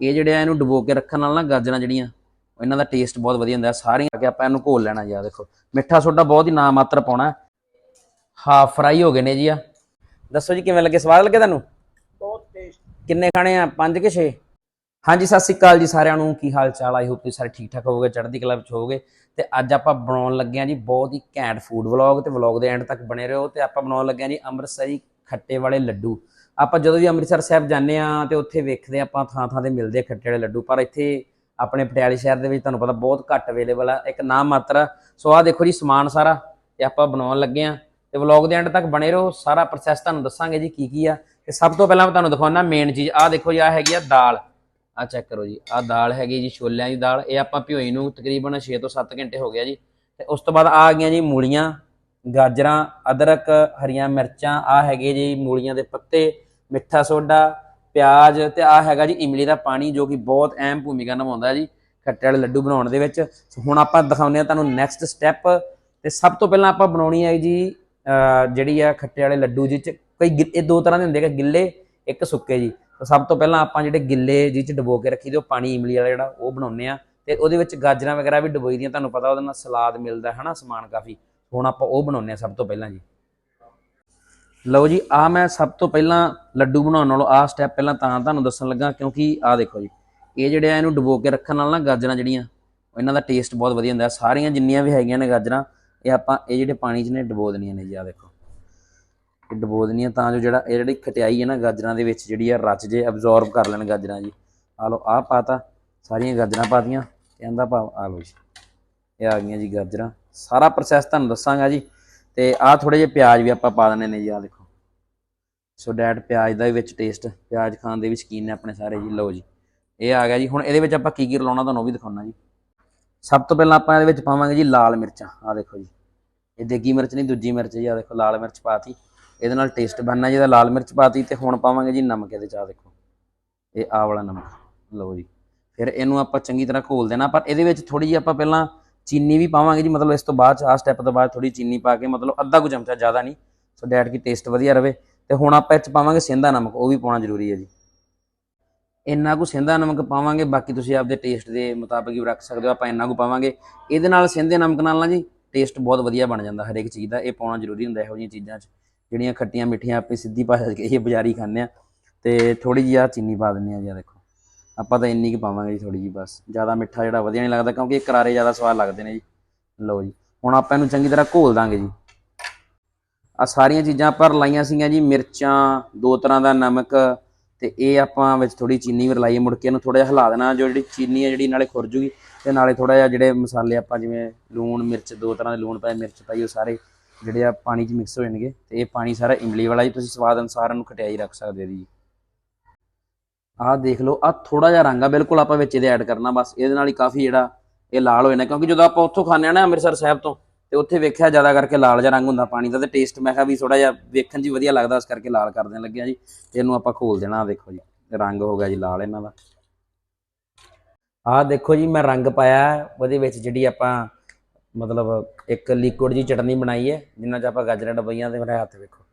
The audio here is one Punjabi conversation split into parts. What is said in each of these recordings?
ਇਹ ਜਿਹੜੇ ਆ ਇਹਨੂੰ ਡੁਬੋ ਕੇ ਰੱਖਣ ਨਾਲ ਨਾ ਗਾਜਰਾਂ ਜਿਹੜੀਆਂ ਇਹਨਾਂ ਦਾ ਟੇਸਟ ਬਹੁਤ ਵਧੀਆ ਹੁੰਦਾ। ਸਾਰੀਆਂ ਕਿ ਆਪਾਂ ਇਹਨੂੰ ਘੋਲ ਲੈਣਾ ਜੀ ਆ ਦੇਖੋ। ਮਿੱਠਾ ਸੋਡਾ ਬਹੁਤ ਹੀ ਨਾ ਮਾਤਰ ਪਾਉਣਾ ਹਾਫ ਫਰਾਈ ਹੋ ਗਏ ਨੇ ਜੀ ਆ। ਦੱਸੋ ਜੀ ਕਿਵੇਂ ਲੱਗੇ? ਸਵਾਦ ਲੱਗੇ ਤੁਹਾਨੂੰ? ਬਹੁਤ ਟੇਸਟ ਕਿੰਨੇ ਖਾਣੇ ਆ? ਪੰਜ ਕਿ 6 ਹਾਂਜੀ ਸਤਿ ਸ੍ਰੀ ਅਕਾਲ ਜੀ ਸਾਰਿਆਂ ਨੂੰ। ਕੀ ਹਾਲ ਚਾਲ ਆਈ ਹੋਪ ਤੁਸੀਂ ਸਾਰੇ ਠੀਕ ਠਾਕ ਹੋਵੋਗੇ ਚੜ੍ਹਦੀ ਕਲਾ ਵਿੱਚ ਹੋਵੋਗੇ। ਤੇ ਅੱਜ ਆਪਾਂ ਬਣਾਉਣ ਲੱਗੇ ਆ ਜੀ ਬਹੁਤ ਹੀ ਘੈਂਟ ਫੂਡ ਵਲੌਗ ਤੇ ਵਲੌਗ ਦੇ ਐਂਡ ਤੱਕ ਬਣੇ ਰਹੋ ਤੇ ਆਪਾਂ ਬਣਾਉਣ ਲੱਗੇ ਆ ਜੀ ਅੰਮ੍ਰਿਤਸਰੀ ਖੱਟੇ ਵਾਲੇ ਲੱਡੂ। ਆਪਾਂ ਜਦੋਂ ਵੀ ਅੰਮ੍ਰਿਤਸਰ ਸਾਹਿਬ ਜਾਂਦੇ ਆ ਤੇ ਉੱਥੇ ਵੇਖਦੇ ਆ ਆਪਾਂ ਥਾਂ ਥਾਂ ਤੇ ਮਿਲਦੇ ਖੱਟੇ ਵਾਲੇ ਲੱਡੂ, ਪਰ ਇੱਥੇ ਆਪਣੇ ਪਟਿਆਲੇ ਸ਼ਹਿਰ ਦੇ ਵਿੱਚ ਤੁਹਾਨੂੰ ਪਤਾ ਬਹੁਤ ਘੱਟ ਅਵੇਲੇਬਲ ਆ। ਇੱਕ ਨਾਮ ਮਾਤਰ, ਸੋ ਆਹ ਦੇਖੋ ਜੀ ਸਮਾਨ ਸਾਰਾ ਤੇ ਆਪਾਂ ਬਣਾਉਣ ਲੱਗੇ ਆ ਤੇ ਵਲੌਗ ਦੇ ਐਂਡ ਤੱਕ ਬਣੇ ਰਹੋ, ਸਾਰਾ ਪ੍ਰੋਸੈਸ ਤੁਹਾਨੂੰ ਦੱਸਾਂਗੇ ਜੀ ਕੀ ਕੀ ਆ। ਤੇ ਸਭ ਤੋਂ ਪਹਿਲਾਂ ਮੈਂ ਤੁਹਾਨੂੰ ਦਿਖਾਉਣਾ ਮੇਨ ਚੀਜ਼, ਆਹ ਦੇਖੋ ਜੀ, ਆਹ ਹੈਗੀ ਆ ਦਾਲ। ਆਹ ਚੈੱਕ ਕਰੋ ਜੀ, ਆਹ ਦਾਲ ਹੈਗੀ ਜੀ, ਛੋਲਿਆਂ ਦੀ ਦਾਲ, ਇਹ ਆਪਾਂ ਭਿਓਈ ਨੂੰ ਤਕਰੀਬਨ 6 ਤੋਂ 7 ਘੰਟੇ ਹੋ ਗਿਆ ਜੀ। ਤੇ ਉਸ ਤੋਂ ਬਾਅਦ ਆ ਗਈਆਂ ਜੀ ਮੂਲੀਆਂ, ਗਾਜਰਾਂ, ਅਦਰਕ, ਹਰੀਆਂ ਮਿਰਚਾਂ ਆ ਹੈਗੇ ਜੀ ਮੂਲੀਆਂ ਦੇ ਪੱਤੇ ਮਿੱਠਾ ਸੋਡਾ, ਪਿਆਜ਼ ਤੇ ਆ ਹੈਗਾ ਜੀ ਇਮਲੀ ਦਾ ਪਾਣੀ ਜੋ ਕਿ ਬਹੁਤ ਅਹਿਮ ਭੂਮਿਕਾ ਨਿਭਾਉਂਦਾ ਜੀ ਖੱਟੇ ਵਾਲੇ ਲੱਡੂ ਬਣਾਉਣ ਦੇ ਵਿੱਚ। ਸੋ ਹੁਣ ਆਪਾਂ ਦਿਖਾਉਂਦੇ ਆ ਤੁਹਾਨੂੰ ਨੈਕਸਟ ਸਟੈਪ ਤੇ ਸਭ ਤੋਂ ਪਹਿਲਾਂ ਆਪਾਂ ਬਣਾਉਣੀ ਹੈ ਜੀ ਜਿਹੜੀ ਆ ਖੱਟੇ ਵਾਲੇ ਲੱਡੂ ਜਿਹ ਚ ਕਈ ਗਿ- ਇਹ ਦੋ ਤਰ੍ਹਾਂ ਦੇ ਹੁੰਦੇ ਕਿ ਗਿੱਲੇ, ਇੱਕ ਸੁੱਕੇ ਜੀ। ਤਾਂ ਸਭ ਤੋਂ ਪਹਿਲਾਂ ਆਪਾਂ ਜਿਹੜੇ ਗਿੱਲੇ ਜੀ ਚ ਡਬੋ ਕੇ ਰੱਖੀ ਦੇ, ਉਹ ਪਾਣੀ ਇਮਲੀ ਵਾਲਾ ਜਿਹੜਾ, ਉਹ ਬਣਾਉਂਦੇ ਆ ਤੇ ਉਹਦੇ ਵਿੱਚ ਗਾਜਰਾਂ ਵਗੈਰਾ ਵੀ ਡਬੋਈ ਦੀਆਂ, ਤੁਹਾਨੂੰ ਪਤਾ ਉਹਦੇ ਨਾਲ ਸਲਾਦ ਮਿਲਦਾ ਹੈ ਨਾ, ਸਮਾਨ ਕਾਫੀ। ਹੁਣ ਆਪਾਂ ਉਹ ਬਣਾਉਂਦੇ ਆ ਸਭ ਤੋਂ ਪਹਿਲਾਂ ਜੀ। ਲਓ ਜੀ ਆ ਮੈਂ ਸਭ ਤੋਂ ਪਹਿਲਾਂ ਲੱਡੂ ਬਣਾਉਣ ਨਾਲੋਂ ਆ ਸਟੈਪ ਪਹਿਲਾਂ ਤਾਂ ਤੁਹਾਨੂੰ ਦੱਸਣ ਲੱਗਾ, ਕਿਉਂਕਿ ਆ ਦੇਖੋ ਜੀ, ਇਹ ਜਿਹੜੇ ਆ ਇਹਨੂੰ ਡਬੋ ਕੇ ਰੱਖਣ ਨਾਲ ਨਾ ਗਾਜਰਾਂ ਜਿਹੜੀਆਂ ਇਹਨਾਂ ਦਾ ਟੇਸਟ ਬਹੁਤ ਵਧੀਆ ਹੁੰਦਾ ਸਾਰੀਆਂ ਜਿੰਨੀਆਂ ਵੀ ਹੈਗੀਆਂ ਨੇ ਗਾਜਰਾਂ, ਇਹ ਆਪਾਂ ਇਹ ਜਿਹੜੇ ਪਾਣੀ 'ਚ ਨੇ, ਡਬੋ ਦੇਣੀਆਂ ਨੇ ਜੀ ਆ ਦੇਖੋ। ਇਹ ਡਬੋ ਦੇਣੀਆਂ ਤਾਂ ਜੋ ਜਿਹੜਾ, ਇਹ ਜਿਹੜੀ ਖਟਿਆਈ ਹੈ ਨਾ ਗਾਜਰਾਂ ਦੇ ਵਿੱਚ, ਜਿਹੜੀ ਆ ਰਚ ਜੇ ਅਬਜ਼ੌਰਬ ਕਰ ਲੈਣ ਗਾਜਰਾਂ ਜੀ। ਆ ਲਓ ਆ ਪਾਤਾ, ਸਾਰੀਆਂ ਗਾਜਰਾਂ ਪਾਤੀਆਂ, ਕਹਿੰਦਾ ਭਾਵ ਆ ਲਓ ਜੀ। ਇਹ ਆ ਗਈਆਂ ਜੀ ਗਾਜਰਾਂ। ਸਾਰਾ ਪ੍ਰੋਸੈਸ ਤੁਹਾਨੂੰ ਦੱਸਾਂਗਾ ਜੀ, ਤੇ ਆ ਥੋੜੇ ਜਿਹੇ ਪਿਆਜ਼ ਵੀ ਆਪਾਂ ਪਾ ਦਿੰਨੇ ਨੇ ਜੀ ਆ ਦੇਖੋ। ਸੋ ਡੈਟ ਪਿਆਜ਼ ਦਾ ਵੀ ਵਿੱਚ ਟੇਸਟ ਪਿਆਜ਼ ਖਾਣ ਦੇ ਵੀ ਸ਼ੌਕੀਨ ਨੇ ਆਪਣੇ ਸਾਰੇ ਜੀ? ਲਓ ਜੀ। ਇਹ ਆ ਗਿਆ ਜੀ। ਹੁਣ ਇਹਦੇ ਵਿੱਚ ਆਪਾਂ ਕੀ ਕੀ ਲਾਉਣਾ ਤੁਹਾਨੂੰ ਉਹ ਵੀ ਦਿਖਾਉਣਾ ਜੀ। ਸਭ ਤੋਂ ਪਹਿਲਾਂ ਆਪਾਂ ਇਹਦੇ ਵਿੱਚ ਪਾਵਾਂਗੇ ਜੀ ਲਾਲ ਮਿਰਚਾਂ। ਆ ਦੇਖੋ ਜੀ। ਇਹ ਦੇਗੀ ਮਿਰਚ ਨਹੀਂ, ਦੂਜੀ ਮਿਰਚ ਜੀ ਆ ਦੇਖੋ, ਲਾਲ ਮਿਰਚ ਪਾਤੀ। ਇਹਦੇ ਨਾਲ ਟੇਸਟ ਬਣਨਾ ਜੀ, ਇਹਦਾ ਲਾਲ ਮਿਰਚ ਪਾਤੀ ਤੇ ਹੁਣ ਪਾਵਾਂਗੇ ਜੀ ਨਮਕ ਇਹਦੇ ਚ ਆ ਦੇਖੋ। ਇਹ ਆ ਵਾਲਾ ਨਮਕ। ਲਓ ਜੀ। ਫਿਰ ਇਹਨੂੰ ਆਪਾਂ ਚੰਗੀ ਤਰ੍ਹਾਂ ਘੋਲ ਦੇਣਾ। ਪਰ ਇਹਦੇ ਵਿੱਚ ਥੋੜੀ ਜਿਹੀ ਆਪਾਂ ਪਹਿਲਾਂ ਚੀਨੀ ਵੀ ਪਾਵਾਂਗੇ ਜੀ। ਮਤਲਬ ਇਸ ਤੋਂ ਬਾਅਦ ਆ ਸਟੈਪ ਤੋਂ ਬਾਅਦ ਥੋੜੀ ਚੀਨੀ ਪਾ ਕੇ, ਮਤਲਬ ਅੱਧਾ ਕੁ ਚਮਚਾ ਜ਼ਿਆਦਾ ਨਹੀਂ। ਸੋ ਡੈਟ ਕੀ ਟੇਸਟ ਵਧੀਆ ਰਵੇ। ਤੇ ਹੁਣ ਆਪਾਂ ਇਹ ਚ ਪਾਵਾਂਗੇ ਸਿੰਧਾ ਨਮਕ, ਉਹ ਵੀ ਪਾਉਣਾ ਜ਼ਰੂਰੀ ਹੈ ਜੀ। ਇੰਨਾ ਕੁ ਸਿੰਧਾ ਨਮਕ ਪਾਵਾਂਗੇ, ਬਾਕੀ ਤੁਸੀਂ ਆਪਦੇ ਟੇਸਟ ਦੇ ਮੁਤਾਬਕ ਹੀ ਰੱਖ ਸਕਦੇ ਹੋ, ਆਪਾਂ ਇੰਨਾ ਕੁ ਪਾਵਾਂਗੇ। ਇਹਦੇ ਨਾਲ ਸਿੰਧੇ ਨਮਕ ਨਾਲ ਨਾ ਜੀ ਟੇਸਟ ਬਹੁਤ ਵਧੀਆ ਬਣ ਜਾਂਦਾ ਹਰੇਕ ਚੀਜ਼ ਦਾ, ਇਹ ਪਾਉਣਾ ਜ਼ਰੂਰੀ ਹੁੰਦਾ ਇਹੋ ਜਿਹੀਆਂ ਚੀਜ਼ਾਂ 'ਚ। ਜਿਹੜੀਆਂ ਖੱਟੀਆਂ ਮਿੱਠੀਆਂ ਆਪੇ ਸਿੱਧੀ ਭਾਸ਼ਾ 'ਚ ਇਹ ਬਾਜ਼ਾਰੀ ਖਾਂਦੇ ਆ ਤੇ ਥੋੜੀ ਜਿਹੀ ਆ ਚੀਨੀ ਪਾ ਦਿੰਦੇ ਆ ਜੀ, ਆਹ ਦੇਖੋ। ਆਪਾਂ ਤਾਂ ਇੰਨੀ ਕੁ ਪਾਵਾਂਗੇ ਜੀ ਥੋੜੀ ਜਿਹੀ ਬਸ। ਜ਼ਿਆਦਾ ਮਿੱਠਾ ਜਿਹੜਾ ਵਧੀਆ ਨਹੀਂ ਲੱਗਦਾ, ਕਿਉਂਕਿ ਇਹ ਕਰਾਰੇ ਜ਼ਿਆਦਾ ਸਵਾਦ ਲੱਗਦੇ ਨੇ ਜੀ। ਲਓ ਜੀ, ਹੁਣ ਆਪਾਂ ਇਹਨੂੰ ਚੰਗੀ ਤਰ੍ਹਾਂ ਘੋਲ ਦਾਂਗੇ ਜੀ। ਆ ਸਾਰੀਆਂ ਚੀਜ਼ਾਂ ਆਪਾਂ ਰਲਾਈਆਂ ਸੀਗੀਆਂ ਜੀ, ਮਿਰਚਾਂ, ਦੋ ਤਰ੍ਹਾਂ ਦਾ ਨਮਕ ਤੇ ਇਹ ਆਪਾਂ ਵਿੱਚ ਥੋੜੀ ਚੀਨੀ ਵੀ ਰਲਾਈ ਮੁੜ ਕੇ ਇਹਨੂੰ ਥੋੜਾ ਜਿਹਾ ਹਿਲਾ ਦੇਣਾ, ਜੋ ਜਿਹੜੀ ਚੀਨੀ ਹੈ ਜਿਹੜੀ ਨਾਲੇ ਖੁਰ ਜੂਗੀ ਤੇ ਨਾਲੇ ਥੋੜਾ ਜਿਹਾ ਜਿਹੜੇ ਮਸਾਲੇ ਆਪਾਂ ਜਿਵੇਂ ਲੂਣ, ਮਿਰਚ, ਦੋ ਤਰ੍ਹਾਂ ਦੇ ਲੂਣ ਪਾਏ, ਮਿਰਚ ਪਾਈ, ਉਹ ਸਾਰੇ ਜਿਹੜੇ ਆ ਪਾਣੀ 'ਚ ਮਿਕਸ ਹੋ ਜਾਣਗੇ ਤੇ ਇਹ ਪਾਣੀ ਸਾਰਾ ਇਮਲੀ ਵਾਲਾ ਜੀ, ਤੁਸੀਂ ਸਵਾਦ ਅਨੁਸਾਰ ਇਹਨੂੰ ਖਟਿਆਈ ਰੱਖ ਸਕਦੇ ਜੀ। ਆਹ ਦੇਖ ਲਓ ਆ ਥੋੜਾ ਜਿਹਾ ਰੰਗ ਆ, ਬਿਲਕੁਲ ਆਪਾਂ ਵਿੱਚ ਇਹਦੇ ਐਡ ਕਰਨਾ, ਬਸ ਇਹਦੇ ਨਾਲ ਹੀ ਕਾਫੀ ਜਿਹੜਾ ਇਹ ਲਾਲ ਹੋ ਜਾਣਾ, ਕਿਉਂਕਿ ਜਦੋਂ ਆਪਾਂ ਉੱਥੋਂ ਖਾਂਦੇ ਆ ਨਾ ਅੰਮ੍ਰਿਤਸਰ ਸਾਹਿਬ ਤੋਂ ਤੇ ਉੱਥੇ ਵੇਖਿਆ ਜ਼ਿਆਦਾ ਕਰਕੇ ਲਾਲ ਜਿਹਾ ਰੰਗ ਹੁੰਦਾ ਪਾਣੀ ਦਾ ਤੇ ਟੇਸਟ ਮੈਂ ਕਿਹਾ ਵੀ ਥੋੜਾ ਜਿਹਾ ਵੇਖਣ 'ਚ ਹੀ ਵਧੀਆ ਲੱਗਦਾ ਇਸ ਕਰਕੇ ਲਾਲ ਕਰ ਦੇਣ ਲੱਗਿਆ ਜੀ। ਇਹਨੂੰ ਆਪਾਂ ਖੋਲ ਦੇਣਾ ਦੇਖੋ ਜੀ, ਰੰਗ ਹੋ ਗਿਆ ਜੀ ਲਾਲ ਇਹਨਾਂ ਦਾ। ਆਹ ਦੇਖੋ ਜੀ, ਮੈਂ ਰੰਗ ਪਾਇਆ, ਉਹਦੇ ਵਿੱਚ ਜਿਹੜੀ ਆਪਾਂ ਮਤਲਬ ਇੱਕ ਲਿਕੁਇਡ ਜੀ ਚਟਨੀ ਬਣਾਈ ਹੈ, ਜਿੰਨਾ ਚ ਆਪਾਂ ਗਾਜਰਾਂ, ਡਬਈਆਂ ਤੇ ਮੇਰੇ ਹੱਥ ਵੇਖੋ।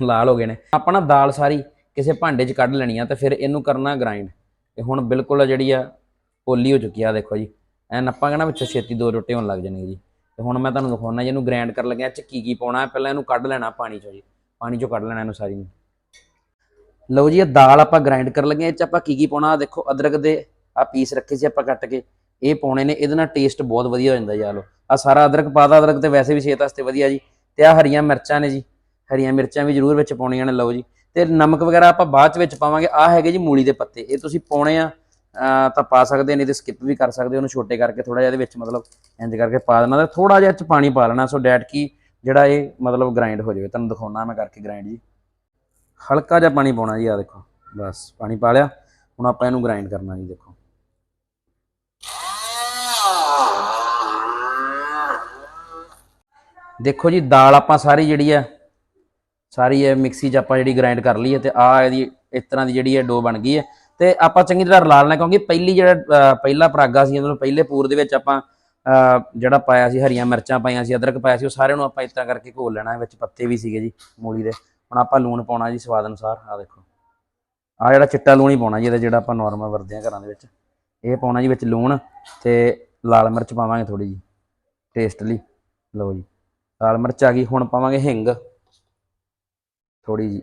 ਲਾਲ ਹੋ ਗਏ ਨੇ। ਆਪਾਂ ਨਾ ਦਾਲ ਸਾਰੀ ਕਿਸੇ ਭਾਂਡੇ 'ਚ ਕੱਢ ਲੈਣੀ ਆ ਤੇ ਫਿਰ ਇਹਨੂੰ ਕਰਨਾ ਗ੍ਰਾਈਂਡ ਤੇ ਹੁਣ ਬਿਲਕੁਲ ਜਿਹੜੀ ਆ, ਪੋਲੀ ਹੋ ਚੁੱਕੀ ਆ ਦੇਖੋ ਜੀ। ਐਨ ਆਪਾਂ ਕਹਿੰਦਾ ਵਿੱਚੋਂ ਛੇਤੀ ਦੋ ਰੋਟੇ ਹੋਣ ਲੱਗ ਜਾਣਗੇ ਜੀ। ਤੇ ਹੁਣ ਮੈਂ ਤੁਹਾਨੂੰ ਦਿਖਾਉਣਾ ਜੀ ਇਹਨੂੰ ਗ੍ਰਾਈਂਡ ਕਰਨ ਲੱਗਿਆ ਚ ਕੀ ਕੀ ਪਾਉਣਾ ਪਹਿਲਾਂ ਇਹਨੂੰ ਕੱਢ ਲੈਣਾ ਪਾਣੀ 'ਚੋਂ ਜੀ। ਪਾਣੀ 'ਚੋਂ ਕੱਢ ਲੈਣਾ ਇਹਨੂੰ ਸਾਰੀ ਨੂੰ। ਲਓ ਜੀ ਇਹ ਦਾਲ ਆਪਾਂ ਗ੍ਰਾਈਂਡ ਕਰਨ ਲੱਗੇ ਹਾਂ, ਇਹ 'ਚ ਆਪਾਂ ਕੀ ਕੀ ਪਾਉਣਾ? ਦੇਖੋ ਅਦਰਕ ਦੇ ਆ ਪੀਸ ਰੱਖੇ ਸੀ ਆਪਾਂ ਕੱਟ ਕੇ। ਇਹ ਪਾਉਣੇ ਨੇ ਇਹਦੇ ਨਾਲ ਟੇਸਟ ਬਹੁਤ ਵਧੀਆ ਹੋ ਜਾਂਦਾ ਜੀ ਆ ਲਓ। ਆ ਸਾਰਾ ਅਦਰਕ ਪਾਦਾ ਅਦਰਕ ਤੇ ਵੈਸੇ ਵੀ ਸਿਹਤ ਵਾਸਤੇ ਵਧੀਆ ਜੀ। ਤੇ ਆ ਹਰੀਆਂ ਮਿਰਚਾਂ ਨੇ ਜੀ। ਹਰੀਆਂ ਮਿਰਚਾਂ ਵੀ ਜ਼ਰੂਰ ਵਿੱਚ ਪਾਉਣੀਆਂ ਨੇ ਲਓ ਜੀ। ਤੇ ਨਮਕ ਵਗੈਰਾ ਆਪਾਂ ਬਾਅਦ ਚ ਵਿੱਚ ਪਾਵਾਂਗੇ। ਆ ਹੈਗੇ ਜੀ ਮੂਲੀ ਦੇ ਪੱਤੇ। ਇਹ ਤੁਸੀਂ ਪਾਉਣੇ ਆ ਤਾਂ ਪਾ ਸਕਦੇ ਨਹੀਂ ਤੇ ਸਕਿਪ ਵੀ ਕਰ ਸਕਦੇ, ਉਹਨੂੰ ਛੋਟੇ ਕਰਕੇ ਥੋੜਾ ਜਿਹਾ ਇਹਦੇ ਵਿੱਚ ਮਤਲਬ ਇੰਜ ਕਰਕੇ ਪਾ ਦੇਣਾ ਤੇ ਥੋੜਾ ਜਿਹਾ ਚ ਪਾਣੀ ਪਾ ਲੈਣਾ ਸੋ ਡੈਟ ਕੀ ਜਿਹੜਾ ਇਹ ਮਤਲਬ ਗ੍ਰਾਈਂਡ ਹੋ ਜਾਵੇ। ਤੁਹਾਨੂੰ ਦਿਖਾਉਣਾ ਮੈਂ ਕਰਕੇ ਗ੍ਰਾਈਂਡ ਜੀ। ਹਲਕਾ ਜਿਹਾ ਪਾਣੀ ਪਾਉਣਾ ਜੀ ਆ ਦੇਖੋ। ਬਸ, ਪਾਣੀ ਪਾ ਲਿਆ। ਹੁਣ ਆਪਾਂ ਇਹਨੂੰ ਗ੍ਰਾਈਂਡ ਕਰਨਾ ਜੀ, ਦੇਖੋ। ਦੇਖੋ ਜੀ, ਦਾਲ ਆਪਾਂ ਸਾਰੀ ਜਿਹੜੀ ਆ ਸਾਰੀ ਇਹ ਮਿਕਸੀ 'ਚ ਆਪਾਂ ਜਿਹੜੀ ਗ੍ਰਾਈਂਡ ਕਰ ਲਈ ਹੈ ਤੇ ਆ ਇਹਦੀ, ਇਸ ਤਰ੍ਹਾਂ ਦੀ ਜਿਹੜੀ ਹੈ ਡੋ ਬਣ ਗਈ ਹੈ। ਤੇ ਆਪਾਂ ਚੰਗੀ ਤਰ੍ਹਾਂ ਰਲਾ ਲੈਣਾ, ਕਿਉਂਕਿ ਪਹਿਲੀ ਜਿਹੜਾ ਪਹਿਲਾ ਪਰਾਗਾ ਸੀ, ਮਤਲਬ ਪਹਿਲੇ ਪੂਰ ਦੇ ਵਿੱਚ ਆਪਾਂ ਜਿਹੜਾ ਪਾਇਆ ਸੀ, ਹਰੀਆਂ ਮਿਰਚਾਂ ਪਾਈਆਂ ਸੀ, ਅਦਰਕ ਪਾਇਆ ਸੀ, ਉਹ ਸਾਰਿਆਂ ਨੂੰ ਆਪਾਂ ਇਸ ਤਰ੍ਹਾਂ ਕਰਕੇ ਘੋਲ ਲੈਣਾ, ਵਿੱਚ ਪੱਤੇ ਵੀ ਸੀਗੇ ਜੀ, ਮੂਲੀ ਦੇ। ਹੁਣ ਆਪਾਂ ਲੂਣ ਪਾਉਣਾ ਜੀ ਸਵਾਦ ਅਨੁਸਾਰ ਆ ਦੇਖੋ। ਆ ਜਿਹੜਾ ਚਿੱਟਾ ਲੂਣ ਹੀ ਪਾਉਣਾ ਜੀ, ਇਹਦਾ ਜਿਹੜਾ ਆਪਾਂ ਨਾਰਮਲ ਵਰਤਦੇ ਆ ਘਰਾਂ ਦੇ ਵਿੱਚ। ਇਹ ਪਾਉਣਾ ਜੀ ਵਿੱਚ ਲੂਣ ਤੇ ਲਾਲ ਮਿਰਚ ਪਾਵਾਂਗੇ ਥੋੜੀ ਜੀ ਟੇਸਟ ਲਈ। ਲਓ ਜੀ, ਲਾਲ ਮਿਰਚ ਆ ਗਈ, ਹੁਣ ਪਾਵਾਂਗੇ ਹਿੰਗ। ਥੋੜੀ ਜੀ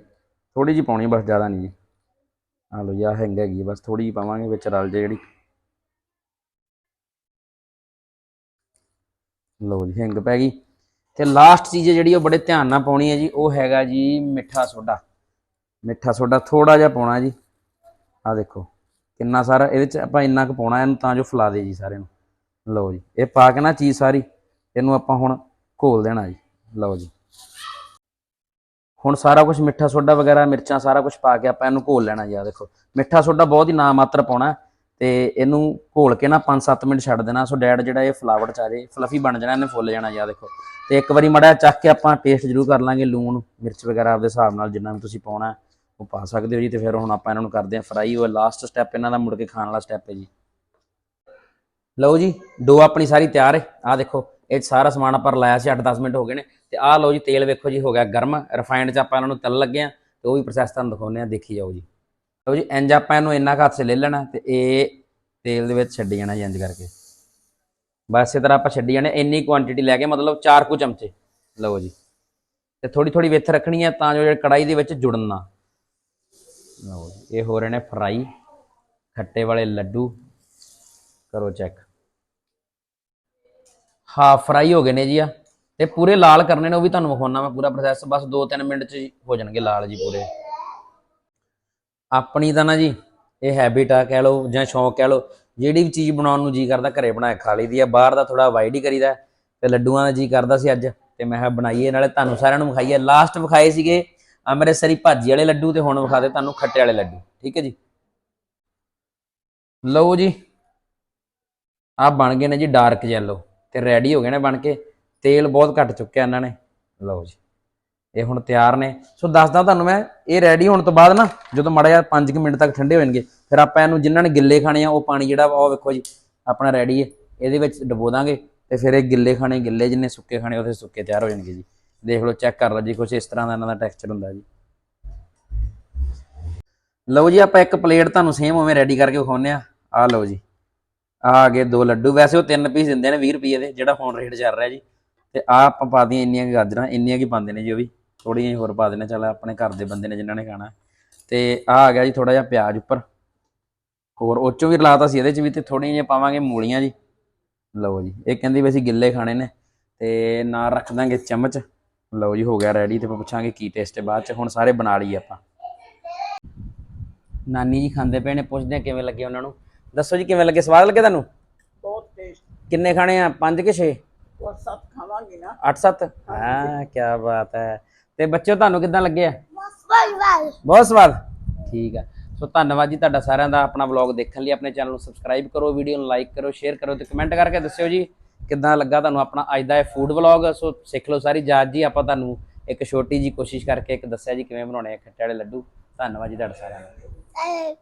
ਥੋੜੀ ਜੀ ਪਾਉਣੀ ਬਸ ਜ਼ਿਆਦਾ ਨਹੀਂ ਜੀ। ਆ ਲਓ ਜੀ ਆ ਹਿੰਗ ਹੈਗੀ ਹੈ, ਬਸ ਥੋੜੀ ਜਿਹੀ ਪਾਵਾਂਗੇ ਵਿੱਚ ਰਲ ਜੇ ਜਿਹੜੀ। ਲਓ ਜੀ ਹੈਂਗ ਪੈ ਗਈ। ਤੇ ਲਾਸਟ ਚੀਜ਼ ਜਿਹੜੀ ਉਹ ਬੜੇ ਧਿਆਨ ਨਾਲ ਪਾਉਣੀ ਹੈ ਜੀ ਉਹ ਹੈਗਾ ਜੀ ਮਿੱਠਾ ਸੋਡਾ। ਮਿੱਠਾ ਸੋਡਾ ਥੋੜਾ ਜਿਹਾ ਪਾਉਣਾ ਜੀ। ਆ ਦੇਖੋ ਕਿੰਨਾ ਸਾਰਾ ਇਹਦੇ ਚ ਆਪਾਂ ਇੰਨਾ ਕੁ ਪਾਉਣਾ ਇਹਨੂੰ ਤਾਂ ਜੋ ਫਲਾ ਦੇ ਜੀ ਸਾਰੇ ਨੂੰ। ਲਓ ਜੀ ਇਹ ਪਾ ਕੇ ਨਾ ਚੀਜ਼ ਸਾਰੀ ਇਹਨੂੰ ਆਪਾਂ ਹੁਣ ਘੋਲ ਦੇਣਾ ਜੀ। ਲਓ ਜੀ। ਹੁਣ ਸਾਰਾ ਕੁਝ ਮਿੱਠਾ ਸੋਡਾ ਵਗੈਰਾ, ਮਿਰਚਾਂ ਸਾਰਾ ਕੁਝ ਪਾ ਕੇ ਆਪਾਂ ਇਹਨੂੰ ਘੋਲ ਲੈਣਾ ਜੀ ਆ ਦੇਖੋ। ਮਿੱਠਾ ਸੋਡਾ ਬਹੁਤ ਹੀ ਨਾ ਮਾਤਰ ਪਾਉਣਾ ਤੇ ਇਹਨੂੰ ਘੋਲ ਕੇ ਨਾ 5-7 ਮਿੰਟ ਛੱਡ ਦੇਣਾ। ਸੋ ਡੈਡ ਜਿਹੜਾ ਇਹ ਫਲਾਵਟ ਚ ਆ ਜੇ ਫਲਫੀ ਬਣ ਜਾਣਾ, ਇਹਨੇ ਫੁੱਲ ਜਾਣਾ ਜੀ ਆ ਦੇਖੋ। ਤੇ ਇੱਕ ਵਾਰੀ ਮੜਾ ਚੱਕ ਕੇ ਆਪਾਂ ਟੇਸਟ ਜ਼ਰੂਰ ਕਰ ਲਾਂਗੇ, ਲੂਣ, ਮਿਰਚ ਵਗੈਰਾ ਆਪਦੇ ਹਿਸਾਬ ਨਾਲ ਜਿੰਨਾ ਵੀ ਤੁਸੀਂ ਪਾਉਣਾ ਉਹ ਪਾ ਸਕਦੇ ਹੋ ਜੀ। ਤੇ ਫਿਰ ਹੁਣ ਆਪਾਂ ਇਹਨਾਂ ਨੂੰ ਕਰਦੇ ਹਾਂ ਫਰਾਈ ਉਹ ਲਾਸਟ ਸਟੈਪ ਇਹਨਾਂ ਦਾ ਮੁੜ ਕੇ ਖਾਣ ਵਾਲਾ ਸਟੈਪ ਹੈ ਜੀ। ਲਓ ਜੀ, ਡੋ ਆਪਣੀ ਸਾਰੀ ਤਿਆਰ ਹੈ। ਆ ਦੇਖੋ ਇਹ ਸਾਰਾ ਸਮਾਨ ਆਪਾਂ ਲਾਇਆ ਸੀ 8-10 ਮਿੰਟ ਹੋ ਗਏ ਨੇ। ਤੇ ਆਹ ਲਓ ਜੀ, ਤੇਲ ਵੇਖੋ ਜੀ, ਹੋ ਗਿਆ ਗਰਮ। ਰਿਫਾਈਨਡ 'ਚ ਆਪਾਂ ਇਹਨਾਂ ਨੂੰ ਤਲ ਲੱਗੇ ਆ ਤੇ ਉਹ ਵੀ ਪ੍ਰੋਸੈਸ ਤੁਹਾਨੂੰ ਦਿਖਾਉਂਦੇ ਆ ਦੇਖੀ ਜਾਓ ਜੀ। ਲਓ ਜੀ ਇੰਜ ਆਪਾਂ ਇਹਨੂੰ ਇੰਨਾ ਕੁ ਹੱਥ 'ਚ ਲੈ ਲੈਣਾ ਤੇ ਇਹ ਤੇਲ ਦੇ ਵਿੱਚ ਛੱਡੀ ਜਾਣਾ ਜੀ ਇੰਜ ਕਰਕੇ। ਬਸ ਇਸੇ ਤਰ੍ਹਾਂ ਆਪਾਂ ਛੱਡੀ ਜਾਣੇ, ਇੰਨੀ ਕੁਆਂਟੀਟੀ ਲੈ ਕੇ ਮਤਲਬ 4 ਕੁ ਚਮਚੇ। ਲਓ ਜੀ। ਤੇ ਥੋੜੀ ਥੋੜੀ ਵਿੱਥ ਰੱਖਣੀ ਹੈ ਤਾਂ ਜੋ ਜਿਹੜੇ ਕੜਾਈ ਦੇ ਵਿੱਚ ਜੁੜਨ ਨਾ। ਲਓ ਜੀ, ਇਹ ਹੋ ਰਹੇ ਨੇ ਫਰਾਈ ਖੱਟੇ ਵਾਲੇ ਲੱਡੂ। ਕਰੋ ਚੈੱਕ ਹਾਫ ਫਰਾਈ ਹੋ ਗਏ ਨੇ ਜੀ ਆ। ਤੇ ਪੂਰੇ ਲਾਲ ਕਰਨੇ ਨੇ, ਉਹ ਵੀ ਤੁਹਾਨੂੰ ਵਿਖਾਉਣਾ ਮੈਂ ਪੂਰਾ ਪ੍ਰੋਸੈਸ ਬਸ 2-3 ਮਿੰਟ ਚ ਹੋ ਜਾਣਗੇ ਲਾਲ ਜੀ ਪੂਰੇ। ਆਪਣੀ ਤਾਂ ਨਾ ਜੀ, ਇਹ ਹੈਬਿਟ ਆ ਕਹਿ ਲਓ ਜਾਂ ਸ਼ੌਂਕ ਕਹਿ ਲਓ, ਜਿਹੜੀ ਵੀ ਚੀਜ਼ ਬਣਾਉਣ ਨੂੰ ਜੀ ਕਰਦਾ ਘਰੇ ਬਣਾ ਕੇ ਖਾ ਲਈਦੀ ਆ, ਬਾਹਰ ਦਾ ਥੋੜਾ ਅਵਾਇਡ ਹੀ ਕਰੀਦਾ। ਤੇ ਲੱਡੂਆਂ ਦਾ ਜੀ ਕਰਦਾ ਸੀ ਅੱਜ, ਤੇ ਮੈਂ ਕਿਹਾ ਬਣਾਈਏ, ਨਾਲੇ ਤੁਹਾਨੂੰ ਸਾਰਿਆਂ ਨੂੰ ਵਿਖਾਈਏ। ਲਾਸਟ ਵਿਖਾਏ ਸੀਗੇ ਅੰਮ੍ਰਿਤਸਰੀ ਭਾਜੀ ਵਾਲੇ ਲੱਡੂ, ਤੇ ਹੁਣ ਵਿਖਾ ਦੇ ਤੁਹਾਨੂੰ ਖੱਟੇ ਵਾਲੇ ਲੱਡੂ, ਠੀਕ ਹੈ ਜੀ? ਲਓ ਜੀ ਆ ਬਣ ਗਏ ਨੇ ਜੀ ਡਾਰਕ ਯੈਲੋ ਤੇ ਰੈਡੀ ਹੋ ਗਏ ਨੇ ਬਣ ਕੇ। ਤੇਲ ਬਹੁਤ ਘੱਟ ਚੁੱਕਿਆ ਇਹਨਾਂ ਨੇ। ਲਓ ਜੀ, ਇਹ ਹੁਣ ਤਿਆਰ ਨੇ। ਸੋ ਦੱਸਦਾ ਤੁਹਾਨੂੰ ਮੈਂ, ਇਹ ਰੈਡੀ ਹੋਣ ਤੋਂ ਬਾਅਦ ਨਾ, ਜਦੋਂ ਮਾੜਾ ਜਿਹਾ 5 ਮਿੰਟ ਤੱਕ ਠੰਡੇ ਹੋ ਜਾਣਗੇ, ਫਿਰ ਆਪਾਂ ਇਹਨੂੰ ਜਿਨ੍ਹਾਂ ਨੇ ਗਿੱਲੇ ਖਾਣੇ ਆ, ਉਹ ਪਾਣੀ ਜਿਹੜਾ ਵਾ, ਉਹ ਵੇਖੋ ਜੀ, ਆਪਣਾ ਰੈਡੀ ਹੈ। ਇਹਦੇ ਵਿੱਚ ਡਬੋ ਦਾਂਗੇ ਤੇ ਫਿਰ ਇਹ ਗਿੱਲੇ ਖਾਣੇ, ਗਿੱਲੇ ਜਿੰਨੇ ਸੁੱਕੇ ਖਾਣੇ, ਉਹਦੇ ਸੁੱਕੇ ਤਿਆਰ ਹੋ ਜਾਣਗੇ ਜੀ। ਦੇਖ ਲਓ ਚੈੱਕ ਕਰ ਲਓ ਜੀ ਕੁਝ ਇਸ ਤਰ੍ਹਾਂ ਦਾ ਇਹਨਾਂ ਦਾ ਟੈਕਸਚਰ ਹੁੰਦਾ ਜੀ। ਲਓ ਜੀ, ਆਪਾਂ ਇੱਕ ਪਲੇਟ ਤੁਹਾਨੂੰ ਸੇਮ ਉਵੇਂ ਰੈਡੀ ਕਰਕੇ ਵਿਖਾਉਂਦੇ ਆ ਆ ਲਓ ਜੀ ਆ ਆ ਗਏ ਦੋ ਲੱਡੂ। ਵੈਸੇ ਉਹ ਤਿੰਨ ਪੀਸ ਦਿੰਦੇ ਨੇ 20 ਰੁਪਏ ਦੇ, ਜਿਹੜਾ ਹੁਣ ਰੇਟ ਚੱਲ ਰਿਹਾ ਜੀ। ਤੇ ਆ ਆਪਾਂ ਪਾ ਦੀਆਂ ਇੰਨੀਆਂ ਗਾਜਰਾਂ, ਇੰਨੀਆਂ ਕੀ ਪਾਉਂਦੇ ਨੇ ਜੀ ਉਹ ਵੀ। ਥੋੜੀਆਂ ਜਿਹੀ ਹੋਰ ਪਾ ਦੇਣੇ ਚੱਲ ਆਪਣੇ ਘਰ ਦੇ ਬੰਦੇ ਨੇ ਜਿਨ੍ਹਾਂ ਨੇ ਖਾਣਾ। ਤੇ ਆ ਆ ਗਿਆ ਜੀ ਥੋੜਾ ਜਿਹਾ ਪਿਆਜ਼ ਉੱਪਰ। ਹੋਰ ਉਹ 'ਚੋਂ ਵੀ ਲਾਤਾ ਸੀ ਇਹਦੇ ਚ ਵੀ ਤੇ ਥੋੜੀਆਂ ਜਿਹੀਆਂ ਪਾਵਾਂਗੇ ਮੂਲੀਆਂ ਜੀ। ਲਓ ਜੀ, ਇਹ ਕਹਿੰਦੀ ਵੀ ਅਸੀਂ ਗਿੱਲੇ ਖਾਣੇ ਨੇ। ਤੇ ਨਾਲ ਰੱਖ ਦਾਂਗੇ ਚਮਚ। ਲਓ ਜੀ, ਹੋ ਗਿਆ ਰੈਡੀ ਤੇ ਆਪਾਂ ਪੁੱਛਾਂਗੇ ਕੀ ਟੇਸਟ ਹੈ ਬਾਅਦ ਚ। ਹੁਣ ਸਾਰੇ ਬਣਾ ਲਈਏ ਆਪਾਂ। ਨਾਨੀ ਜੀ ਖਾਂਦੇ ਪਏ ਨੇ, ਪੁੱਛਦੇ ਆ ਕਿਵੇਂ ਲੱਗੇ ਉਹਨਾਂ ਨੂੰ। ਦੱਸੋ ਜੀ ਕਿਵੇਂ ਲੱਗੇ? ਸਵਾਦ ਲੱਗੇ ਤੁਹਾਨੂੰ? ਬਹੁਤ ਟੇਸਟ ਕਿੰਨੇ ਖਾਣੇ ਆ? ਪੰਜ ਕਿ 6 ਉਹ ਸਭ ਖਾਵਾਂਗੇ ਨਾ। 8-7 ਹਾਂ ਕੀ ਬਾਤ ਹੈ। ਤੇ ਬੱਚਿਓ ਤੁਹਾਨੂੰ ਕਿੱਦਾਂ ਲੱਗੇ ਆ? ਵਾਹ ਵਾਹ ਬਹੁਤ ਸਵਾਦ? ਠੀਕ ਹੈ ਸੋ ਧੰਨਵਾਦ ਜੀ ਤੁਹਾਡਾ ਸਾਰਿਆਂ ਦਾ ਆਪਣਾ ਵਲੌਗ ਦੇਖਣ ਲਈ। ਆਪਣੇ ਚੈਨਲ ਨੂੰ ਸਬਸਕ੍ਰਾਈਬ ਕਰੋ ਵੀਡੀਓ ਨੂੰ ਲਾਈਕ ਕਰੋ ਸ਼ੇਅਰ ਕਰੋ ਤੇ ਕਮੈਂਟ ਕਰਕੇ ਦੱਸਿਓ ਜੀ ਕਿੱਦਾਂ ਲੱਗਾ ਤੁਹਾਨੂੰ ਆਪਣਾ ਅੱਜ ਦਾ ਇਹ ਫੂਡ ਵਲੌਗ ਸੋ ਸਿੱਖ ਲਓ ਸਾਰੀ ਜਾਤ ਜੀ। ਆਪਾਂ ਤੁਹਾਨੂੰ ਇੱਕ ਛੋਟੀ ਜੀ ਕੋਸ਼ਿਸ਼ ਕਰਕੇ ਇੱਕ ਦੱਸਿਆ ਜੀ ਕਿਵੇਂ ਬਣਾਉਣੇ ਆ ਖੱਟੇ ਵਾਲੇ ਲੱਡੂ। ਧੰਨਵਾਦ ਜੀ ਤੁਹਾਡਾ ਸਾਰਿਆਂ ਦਾ।